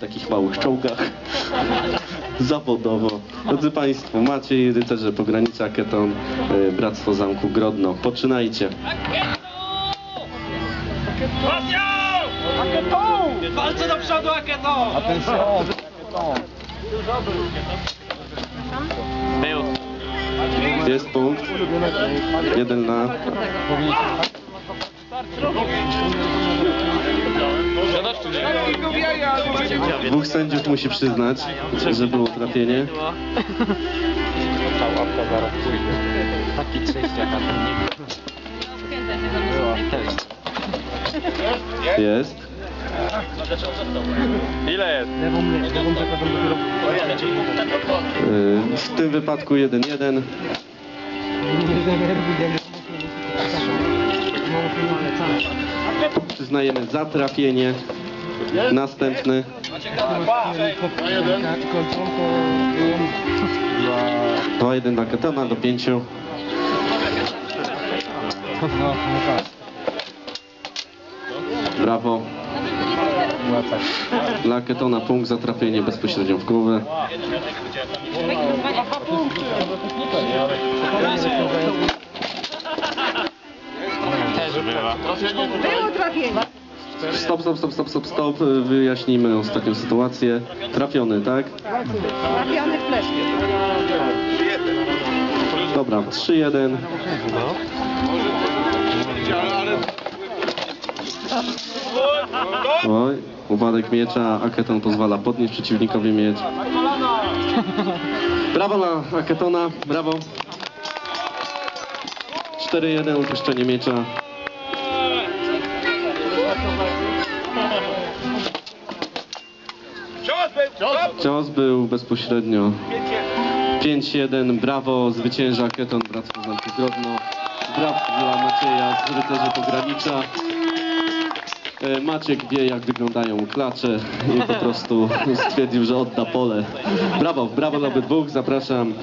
takich małych czołgach. Zawodowo. Drodzy Państwo, Maciej, rycerze pogranicza Keton, y, Bractwo Zamku Grodno. Poczynajcie. Palce do przodu, Aketo! Był. Jest punkt. Jeden na... Dwóch sędziów musi przyznać, że było trafienie. Taki trześciak, a ten nie Jest. Ile jest? Y, W tym wypadku 1-1. Przyznajemy za trafienie. Następny. Dwa jeden dla Ketona do pięciu. Brawo. Dla Ketona punkt za trafienie bezpośrednio w głowę. Była. Było trafienie. Stop, stop, stop, stop, stop, stop. Wyjaśnijmy ostatnią sytuację. Trafiony, tak? Trafiony w fleszkę. Dobra, 3-1. Oj, upadek miecza, Aketon pozwala podnieść przeciwnikowi miecz. Brawo dla Aketona, brawo. 4-1, upuszczenie miecza. Cios był bezpośrednio 5-1, brawo, zwycięża Keton, Bractwo Zamku Grodno. Brawo dla Macieja z Rycerzy Pogranicza. E, Maciek wie jak wyglądają klacze i po prostu stwierdził, że odda pole. Brawo, brawo dla obydwóch, zapraszam.